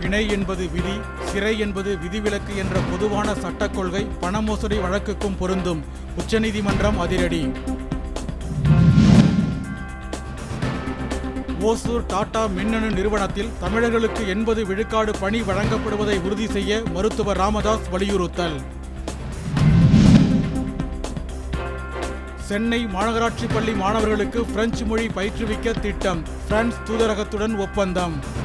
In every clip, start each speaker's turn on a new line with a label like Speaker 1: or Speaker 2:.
Speaker 1: பிணை என்பது விதி சிறை என்பது விதிவிலக்கு என்ற பொதுவான சட்டக் கொள்கை பண மோசடி வழக்குக்கும் பொருந்தும். உச்சநீதிமன்றம் அதிரடி. ஓசூர் டாடா மின்னணு நிறுவனத்தில் தமிழர்களுக்கு எண்பது விழுக்காடு பணி வழங்கப்படுவதை உறுதி செய்ய மருத்துவர் ராமதாஸ் வலியுறுத்தல். சென்னை மாநகராட்சி பள்ளி மாணவர்களுக்கு பிரெஞ்சு மொழி பயிற்றுவிக்க திட்டம். பிரான்ஸ் தூதரகத்துடன் ஒப்பந்தம்.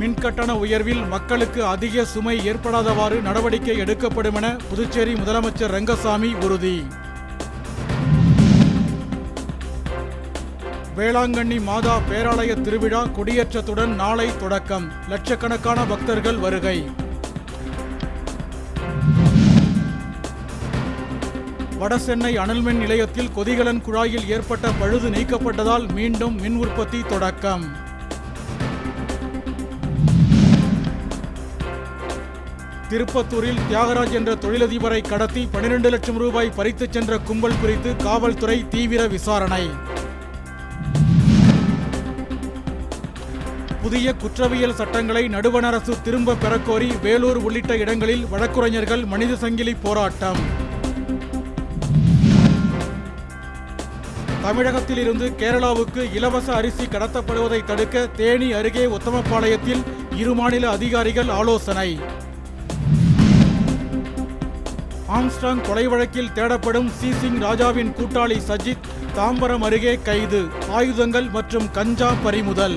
Speaker 1: மின்கட்டண உயர்வில் மக்களுக்கு அதிக சுமை ஏற்படாதவாறு நடவடிக்கை எடுக்கப்படும் என புதுச்சேரி முதலமைச்சர் ரங்கசாமி உறுதி. வேளாங்கண்ணி மாதா பேராலய திருவிழா கொடியேற்றத்துடன் நாளை தொடக்கம். லட்சக்கணக்கான பக்தர்கள் வருகை. வடசென்னை அனல்மின் நிலையத்தில் கொதிகலன் குழாயில் ஏற்பட்ட பழுது நீக்கப்பட்டதால் மீண்டும் மின் உற்பத்தி தொடக்கம். திருப்பத்தூரில் தியாகராஜ் என்ற தொழிலதிபரை கடத்தி 12 லட்சம் ரூபாய் பறித்துச் சென்ற கும்பல் குறித்து காவல்துறை தீவிர விசாரணை. புதிய குற்றவியல் சட்டங்களை நடுவண் அரசு திரும்ப பெறக்கோரி வேலூர் உள்ளிட்ட இடங்களில் வழக்குரைஞர்கள் மனித சங்கிலி போராட்டம். தமிழகத்திலிருந்து கேரளாவுக்கு இலவச அரிசி கடத்தப்படுவதை தடுக்க தேனி அருகே உத்தமபாளையத்தில் இரு மாநில அதிகாரிகள் ஆலோசனை. ஆம்ஸ்டாங் கொலை வழக்கில் தேடப்படும் சி சிங் ராஜாவின் கூட்டாளி சஜித் தாம்பரம் அருகே கைது ஆயுதங்கள் மற்றும் கஞ்சா பறிமுதல்.